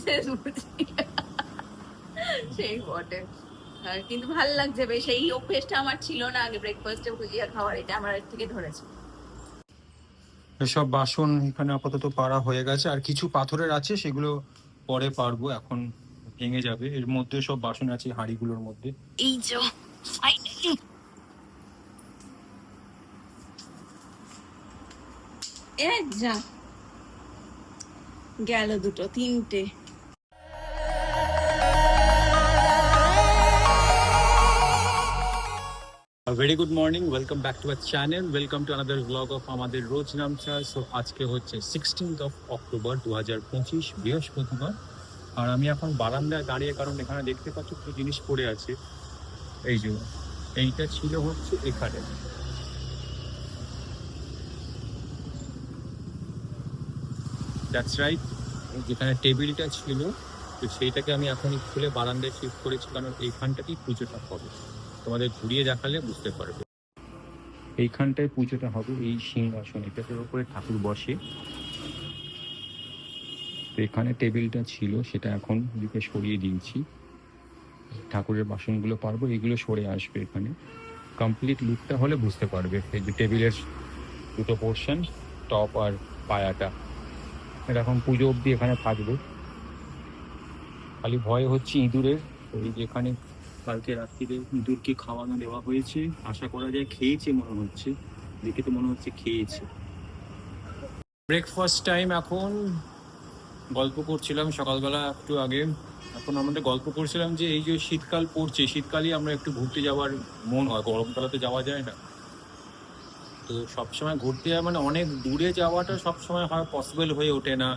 বুঝি। সেই বটে। আর কিন্তু ভালো লাগছে বেশ। এই অভ্যেসটা আমার ছিল না আগে ব্রেকফাস্টে ভুজিয়া খাওয়ার এটা আমার থেকে ধরেছে। এসব বাসন এখানে আপাতত পাড়া হয়ে গেছে। আর কিছু পাথরের আছে সেগুলো পরে পারব। এখন ভেঙে যাবে। এর মধ্যে সব বাসন আছে হাঁড়িগুলোর মধ্যে। এই যে। এ যা। গেল দুটো তিনটে। Very good morning welcome back to our channel welcome to another blog of আমাদের রোজ নামচা। সো আজকে হচ্ছে সিক্সটিন্থ অফ অক্টোবর দু হাজার পঁচিশ বৃহস্পতিবার। আর আমি এখন বারান্দায় দাঁড়িয়ে, কারণ এখানে দেখতে পাচ্ছি কিছু জিনিস পড়ে আছে। এই যে, এইটা ছিল হচ্ছে এখানে। দ্যাটস রাইট যেখানে টেবিলটা ছিল, তো সেইটাকে আমি এখন খুলে বারান্দায় শিফট করেছি, কারণ এইখানটাতেই পুজোটা হবে। তোমাদের ঘুরিয়ে দেখালে বুঝতে পারবে। এইখানটায় পুজোটা হবে, এই সিংহাসন এটার উপরে ঠাকুর বসে। এখানে টেবিলটা ছিল, সেটা এখন দিকে সরিয়ে দিয়েছি। ঠাকুরের বাসনগুলো পারব, এগুলো সরে আসবে এখানে। কমপ্লিট লুকটা হলে বুঝতে পারবে, এই যে টেবিলের দুটো পোর্শন, টপ আর পায়াটা। এটা এখন পুজো অবধি এখানে থাকবে। খালি ভয় হচ্ছে ইঁদুরের ওই যে এখানে কালকে রাত্রিরে ইঁদুরকে খাওয়ানো দেওয়া হয়েছে। আশা করা যায় খেয়েছে মনে হচ্ছে। দেখে তো মনে হচ্ছে খেয়েছে। ব্রেকফাস্ট টাইম এখন। গল্প করছিলাম সকালবেলা একটু আগে। এখন আমাদের গল্প করছিলাম যে এই যে শীতকাল পড়ছে, শীতকালই আমরা একটু ঘুরতে যাওয়ার মন হয়। গরমকালে তো যাওয়া যায় না। তো সবসময় ঘুরতে যাওয়া মানে অনেক দূরে যাওয়াটা সবসময় হয় পসিবল হয়ে ওঠে না।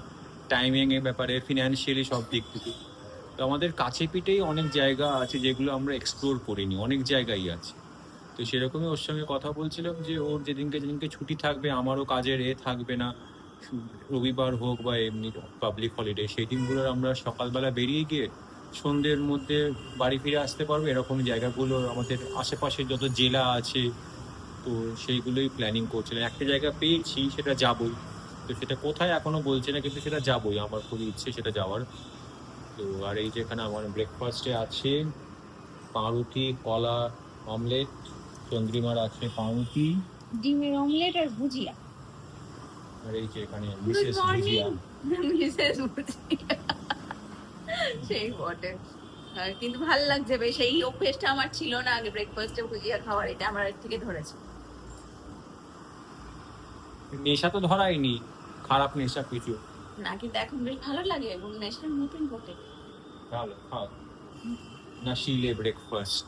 টাইমিংয়ের ব্যাপারে ফিনান্সিয়ালি সব দিক থেকে। তো আমাদের কাছে পিঠেই অনেক জায়গা আছে যেগুলো আমরা এক্সপ্লোর করিনি, অনেক জায়গাই আছে। তো সেরকমই ওর সঙ্গে কথা বলছিলাম যে ওর যেদিনকে যেদিনকে ছুটি থাকবে, আমারও কাজের এ থাকবে না। রবিবার হোক বা এমনি পাবলিক হলিডে সেই দিনগুলোর আমরা সকালবেলা বেরিয়ে গিয়ে সন্ধ্যের মধ্যে বাড়ি ফিরে আসতে পারব এরকম জায়গাগুলো আমাদের আশেপাশে যত জেলা আছে, তো সেইগুলোই প্ল্যানিং করছিলাম। একটা জায়গা পেয়েছি, সেটা যাবই। তো সেটা কোথায় এখনও বলছে না, কিন্তু সেটা যাবই। আমার খুবই ইচ্ছে সেটা যাওয়ার। তো আর এই যেখানে আমার ব্রেকফাস্টে আছে পাউরুটি কলা অমলেট চন্দ্রিমার আছে পাউরুটি। ডিমের অমলেট আর ভুজিয়া। আর এই যে এখানে মিসেস ভুজিয়া। মিসেস বুঝিয়া সেই বটে। কিন্তু ভালো লাগছে বেশ এই অভ্যেসটা আমার ছিল না আগে ব্রেকফাস্টে ভুজিয়া খাওয়ার এটা আমার থেকে ধরেছে। নেশা তো ধরাইনি খারাপ নেশা কিছু। না, কিন্তু এখন বেশ ভালো লাগে এবং নেশার মতন বটে ভালো খাও না শিলে ব্রেকফাস্ট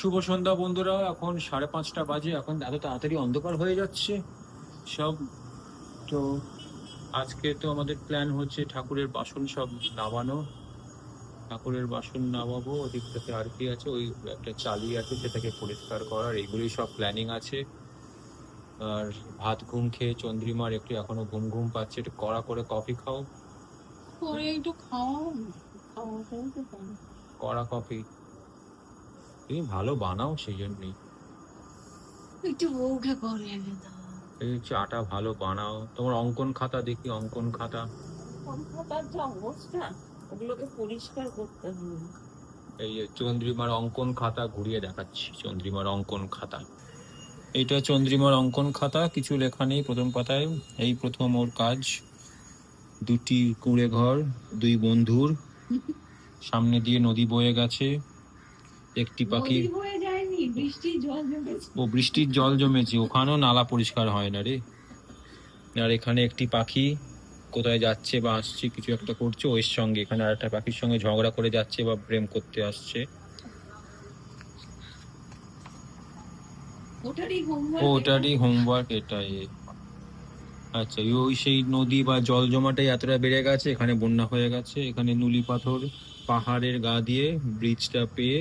শুভ সন্ধ্যা বন্ধুরা, এখন সাড়ে পাঁচটা বাজে, এখন এত তাড়াতাড়ি অন্ধকার হয়ে যাচ্ছে সব। তো আজকে তো আমাদের প্ল্যান হচ্ছে ঠাকুরের বাসন সব নামানো। ঠাকুরের বাসন নামাবো, ওদিক থেকে আর কি আছে, ওই একটা চালি আছে সেটাকে পরিষ্কার করার, এইগুলোই সব প্ল্যানিং আছে। আর ভাত ঘুম খেয়ে চন্দ্রিমার একটু এখনও ঘুম ঘুম পাচ্ছে একটু কড়া করে কফি খাও। করে একটু পারি। কড়া কফি তুমি ভালো বানাও সেই জন্যই। একটু বউকে করে এই চাটা ভালো বানাও। তোমার অঙ্কন খাতা দেখি অঙ্কন খাতা। কলকাতার যে অবস্থা ওগুলোকে পরিষ্কার করতে হবে। এই চন্দ্রিমার অঙ্কন খাতা ঘুরিয়ে দেখাচ্ছি চন্দ্রিমার অঙ্কন খাতা। এইটা চন্দ্রিমার অঙ্কন খাতা কিছু লেখা নেই প্রথম পাতায়। এই প্রথম ওর কাজ দুটি কুঁড়ে ঘর দুই বন্ধুর সামনে দিয়ে নদী বয়ে গেছে একটি পাখি ও বৃষ্টির জল জমেছে ওখানেও নালা পরিষ্কার হয় না রে। আর এখানে একটি পাখি কোথায় যাচ্ছে বা আসছে কিছু একটা করছে ওর সঙ্গে এখানে আর একটা পাখির সঙ্গে ঝগড়া করে যাচ্ছে বা প্রেম করতে আসছে। ওটারই হোমওয়ার্ক ওটারই হোমওয়ার্ক এটাই। আচ্ছা ওই সেই নদী বা জল জমাটাই এতটা বেড়ে গেছে এখানে বন্যা হয়ে গেছে এখানে নুলি পাথর পাহাড়ের গা দিয়ে ব্রিজটা পেয়ে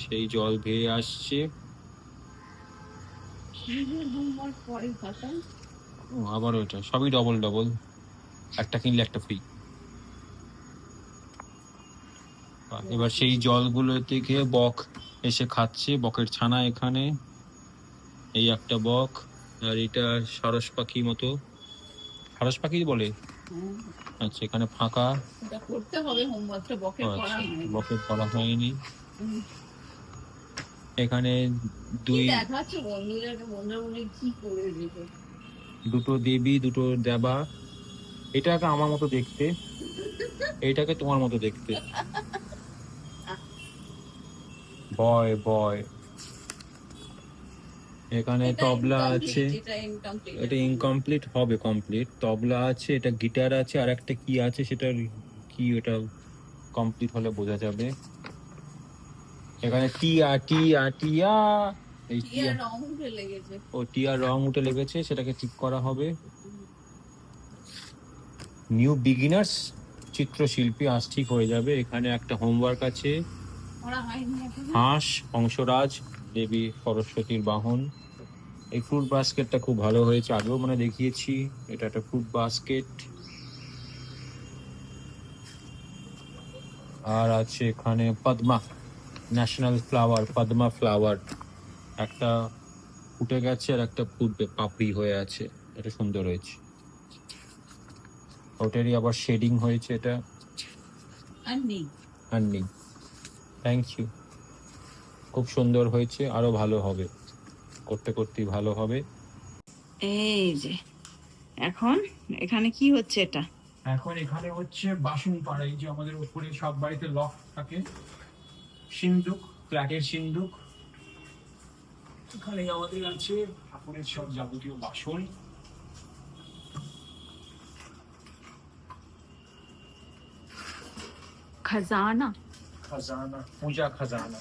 সেই জল ভেয়ে আসছে। ও আবার ওইটা সবই ডবল ডবল একটা কিনলে একটা ফ্রি এবার সেই জলগুলো থেকে বক এসে খাচ্ছে বকের ছানা এখানে। এই একটা বক আর এটা সারস পাখি মতো। সারস পাখি বলে? আচ্ছা এখানে ফাঁকা। করতে হবে হোমওয়ার্কটা করা আচ্ছা হয়নি। করা হয়নি। এখানে দুই দুটো দেবী দুটো দেবা। এটাকে আমার মতো দেখতে। এটাকে তোমার মতো দেখতে। বয় বয়। এখানে তবলা আছে। এটা ইনকমপ্লিট হবে কমপ্লিট তবলা আছে এটা গিটার আছে আর একটা কি আছে সেটা কি ওটা কমপ্লিট হলে বোঝা যাবে। এখানে টিয়া টিয়া টিয়া এই টিয়া আর রং উঠে লেগেছে। ও টিয়ার রং উঠে লেগেছে সেটাকে ঠিক করা হবে। নিউ বিগিনার্স চিত্রশিল্পী আজ ঠিক হয়ে যাবে। এখানে একটা হোমওয়ার্ক আছে। হাঁস হংসরাজ দেবী সরস্বতীর বাহন। এই ফ্রুট বাস্কেটটা খুব ভালো হয়েছে। আগেও মানে দেখিয়েছি এটা একটা ফ্রুট বাস্কেট আর আছে এখানে পদ্মা ন্যাশনাল ফ্লাওয়ার পদ্মা ফ্লাওয়ার একটা ফুটে গেছে আর একটা ফুটবে পাপড়ি হয়ে আছে। এটা সুন্দর হয়েছে। ওটারই আবার শেডিং হয়েছে এটা। আর নেই। আর নেই। থ্যাংক ইউ খুব সুন্দর হয়েছে আরও ভালো হবে। করতে করতেই ভালো হবে। এই যে এখন এখানে কি হচ্ছে এটা? এখন এখানে হচ্ছে বাসন পাড়া এই যে আমাদের উপরে সব বাড়িতে লক থাকে। সিন্দুক ফ্ল্যাটের সিন্দুক। এখানে আমাদের আছে ঠাকুরের সব যাবতীয় বাসন। খাজানা? খাজানা পূজা খাজানা।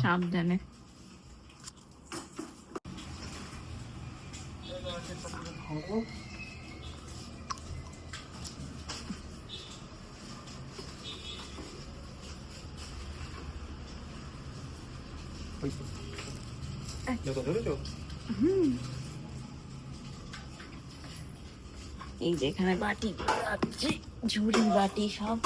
সাবধানে। এই যে এখানে বাটি ঝুড়ি বাটি সব।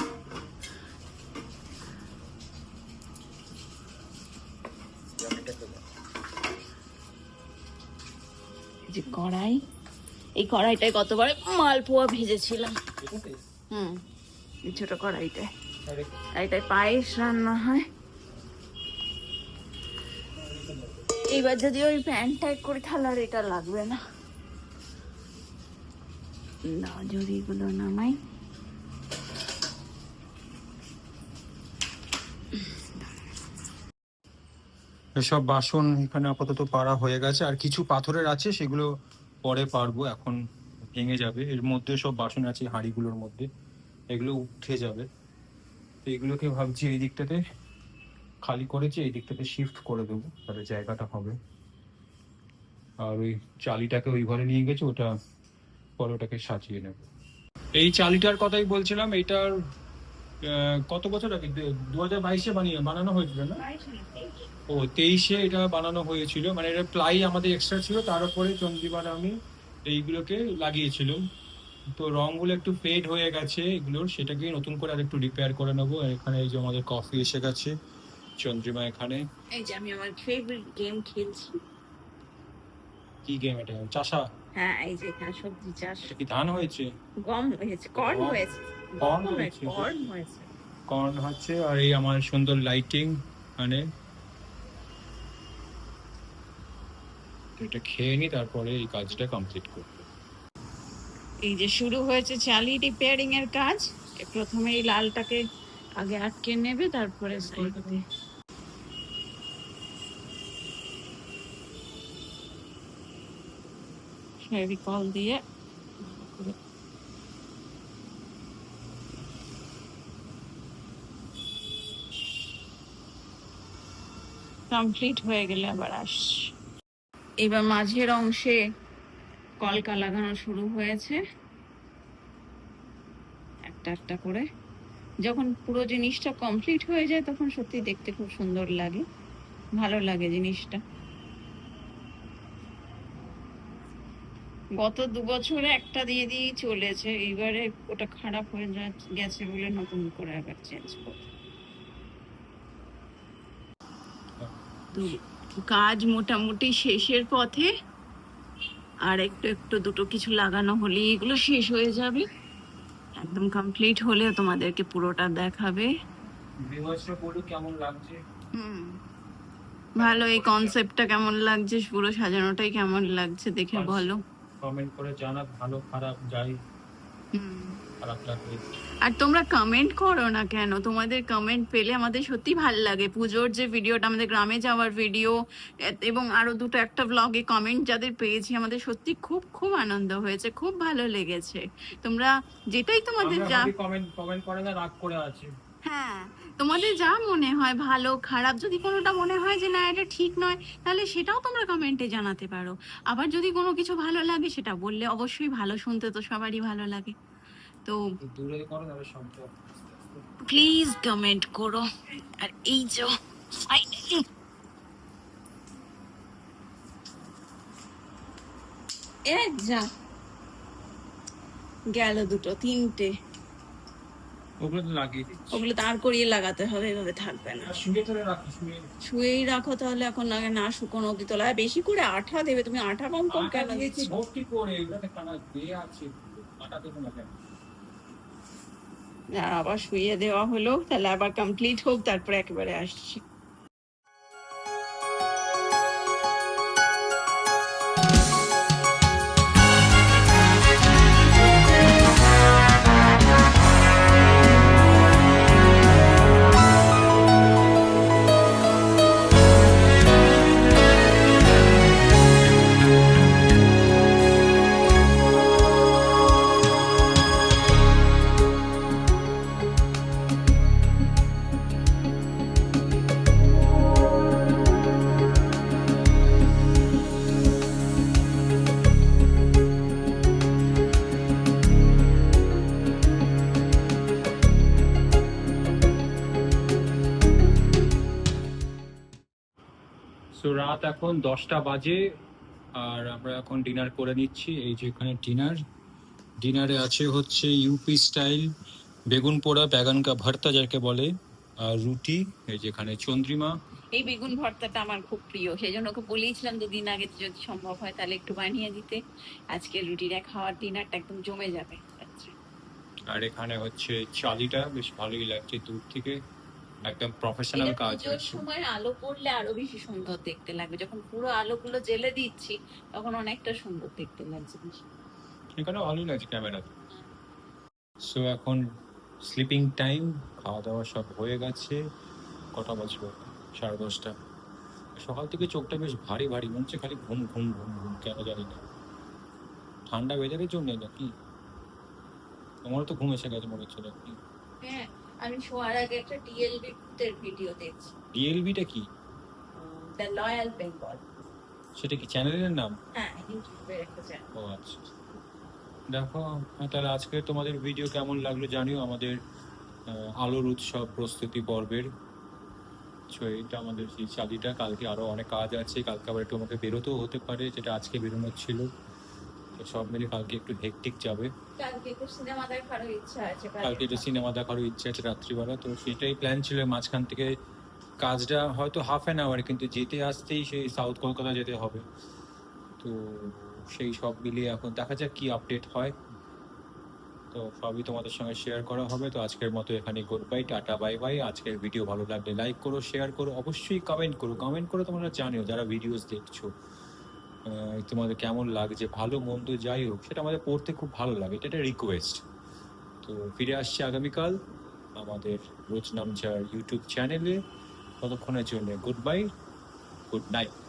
কড়াই। এই কড়াইটায় কতবার মালপোয়া ভেজেছিলাম। হুম এই ছোট কড়াইটায়। এটাই পায়েস রান্না হয়। এইবার যদি ওই প্যান টাইপ করে আর এটা লাগবে না। না যদি এগুলো নামাই। এসব বাসন এখানে আপাতত পাড়া হয়ে গেছে। আর কিছু পাথরের আছে সেগুলো পরে পারব। এখন ভেঙে যাবে। এর মধ্যে সব বাসন আছে হাঁড়িগুলোর মধ্যে। এগুলো উঠে যাবে। তো এগুলোকে ভাবছি এই দিকটাতে খালি করেছি এই দিকটাতে শিফট করে দেবো। তাহলে জায়গাটা হবে। আর ওই চালিটাকে ওই ঘরে নিয়ে গেছে ওটা পরে ওটাকে সাজিয়ে নেব। এই চালিটার কথাই বলছিলাম এইটার আহ, কত বছর আগে? দু হাজার বাইশে বানিয়ে বানানো হয়েছিল না? ও তেইশে এটা বানানো হয়েছিল। মানে এটা প্লাই আমাদের এক্সট্রা ছিল তার উপরে চন্দ্রিমার আমি এইগুলোকে লাগিয়েছিলাম তো রংগুলো একটু ফেড হয়ে গেছে এগুলোর সেটাকে নতুন করে আর একটু রিপেয়ার করে নেব। এখানে এই যে আমাদের কফি এসে গেছে চন্দ্রিমা এখানে। এই যে আমি আমার ফেভারিট গেম খেলছি। কি গেম এটা? চাষা? হ্যাঁ এই যে এখানে সবজি চাষ। কি ধান হয়েছে? গম হয়েছে কর্ন হয়েছে। কর্ন হয়েছে কর্ন হচ্ছে আর এই আমার সুন্দর লাইটিং মানে এটা খেয়ে নি তারপরে এই কাজটা কমপ্লিট করব। এই যে শুরু হয়েছে চালি রিপেয়ারিং এর কাজ প্রথমে এই লালটাকে আগে আটকে নেবে তারপরে সাইড ফেভিকল দিয়ে কমপ্লিট হয়ে গেলে আবার আসছি। এবার মাঝের অংশে কলকা লাগানো শুরু হয়েছে। একটা একটা করে। যখন পুরো জিনিসটা কমপ্লিট হয়ে যায়, তখন সত্যি দেখতে খুব সুন্দর লাগে। ভালো লাগে জিনিসটা। গত দু বছরে একটা দিয়ে দিয়েই চলেছে। এইবারে ওটা খারাপ হয়ে গেছে বলে নতুন করে আবার চেঞ্জ করে কাজ মোটামুটি শেষের পথে আর একটু একটু দুটো কিছু লাগানো হলে এগুলো শেষ হয়ে যাবে। একদম কমপ্লিট হলেও তোমাদেরকে পুরোটা দেখাবে। কেমন লাগছে? হুম ভালো এই কনসেপ্টটা কেমন লাগছে পুরো সাজানোটাই কেমন লাগছে দেখে বলো। কমেন্ট করে জানাক ভালো খারাপ যাই। হুম। আর তোমরা কমেন্ট করো না কেন? তোমাদের কমেন্ট পেলে আমাদের সত্যি ভালো লাগে। পুজোর যে ভিডিওটা আমাদের গ্রামে যাওয়ার ভিডিও এবং আরও দুটো একটা ব্লগে কমেন্ট যাদের পেয়েছি আমাদের সত্যি খুব খুব আনন্দ হয়েছে খুব ভালো লেগেছে। তোমরা যেটাই তোমাদের যা কমেন্ট কমেন্ট করে না রাগ করে আছে। হ্যাঁ তোমাদের যা মনে হয় ভালো খারাপ যদি কোনোটা মনে হয় যে না এটা ঠিক নয় তাহলে সেটাও তোমরা কমেন্টে জানাতে পারো। আবার যদি কোনো কিছু ভালো লাগে সেটা বললে অবশ্যই ভালো শুনতে তো সবারই ভালো লাগে। তো দূরে করো তাহলে প্লিজ কমেন্ট করো। আর এই যে finally এ যা। গেল দুটো তিনটে। ওগুলো তো লাগিয়ে ওগুলো তার করিয়ে লাগাতে হবে এভাবে থাকবে না। শুয়ে ধরে রাখি শুয়েই রাখো তাহলে এখন লাগে না শুকনো অব্দি তোলা বেশি করে আঠা দেবে তুমি আঠা কম কম কেন দিয়েছি ভর্তি করে ওটাতে কানা দিয়ে আছে। আটা দেবো না। কেন আর আবার শুয়ে দেওয়া হলো তাহলে আবার কমপ্লিট হোক তারপরে একেবারে আসছি। রাত এখন দশটা বাজে আর আমরা এখন ডিনার করে নিচ্ছি। এই যে এখানে ডিনার ডিনারে আছে হচ্ছে ইউপি স্টাইল বেগুন পোড়া বেগান কা ভর্তা যাকে বলে আর রুটি এই যে এখানে চন্দ্রিমা। এই বেগুন ভর্তাটা আমার খুব প্রিয় সেই জন্য ওকে বলেইছিলাম দুদিন আগে যদি সম্ভব হয় তাহলে একটু বানিয়ে দিতে। আজকে রুটিটা খাওয়ার ডিনারটা একদম জমে যাবে আর এখানে হচ্ছে চালিটা বেশ ভালোই লাগছে দূর থেকে। একদম প্রফেশনাল কাজ পুজোর সময় আলো পড়লে আরও বেশি সুন্দর দেখতে লাগবে। যখন পুরো আলোগুলো জেলে দিচ্ছি তখন অনেকটা সুন্দর দেখতে লাগছে। এখানে ভালোই লাগছে ক্যামেরা সো এখন স্লিপিং টাইম খাওয়া দাওয়া সব হয়ে গেছে। কটা বাজবে? সাড়ে দশটা। সকাল থেকে চোখটা বেশ ভারী ভারী মনে হচ্ছে খালি ঘুম ঘুম ঘুম ঘুম কেন জানি না। ঠান্ডা ওয়েদারের জন্য নাকি? তোমারও তো ঘুম এসে গেছে মনে হচ্ছে নাকি? হ্যাঁ আমি শোয়ার আগে একটা টিএলবি এর ভিডিও দেখছি। ডিএলবিটা কি? দ্য লয়াল বেঙ্গল সেটা কি চ্যানেলের নাম? হ্যাঁ ইউটিউবে একটা চ্যানেল ও আচ্ছা। দেখো হ্যাঁ, তাহলে আজকে তোমাদের ভিডিও কেমন লাগল জানিও। আমাদের আলোর উৎসব প্রস্তুতি পর্বের। এইটা আমাদের সেই চালিটা। কালকে আরও অনেক কাজ আছে। কালকে আবার একটু আমাকে বেরোতেও হতে পারে যেটা আজকে বেরোনোর ছিল। তো সব মিলে কালকে একটু হেকটিক যাবে। কালকে তো সিনেমা দেখারও ইচ্ছা আছে কালকে। একটু সিনেমা দেখারও ইচ্ছে আছে রাত্রিবেলা তো সেটাই প্ল্যান ছিল মাঝখান থেকে। কাজটা হয়তো হাফ অ্যান আওয়ার কিন্তু যেতে আসতেই সেই সাউথ কলকাতা যেতে হবে। তো সেই সব মিলিয়ে এখন দেখা যাক কি আপডেট হয়। তো সবই তোমাদের সঙ্গে শেয়ার করা হবে। তো আজকের মতো এখানে good bye tata bye bye আজকের ভিডিও ভালো লাগলে লাইক করো শেয়ার করো অবশ্যই কমেন্ট করো। কমেন্ট করে তোমরা জানিও যারা ভিডিওস দেখছ। তোমাদের কেমন লাগছে? ভালো, মন্দ, যাই হোক, সেটা আমাদের পড়তে খুব ভালো লাগে। এটা একটা রিকোয়েস্ট তো ফিরে আসছি আগামীকাল আমাদের রোজ নামচার ইউটিউব চ্যানেলে ততক্ষণের জন্য গুড বাই গুড নাইট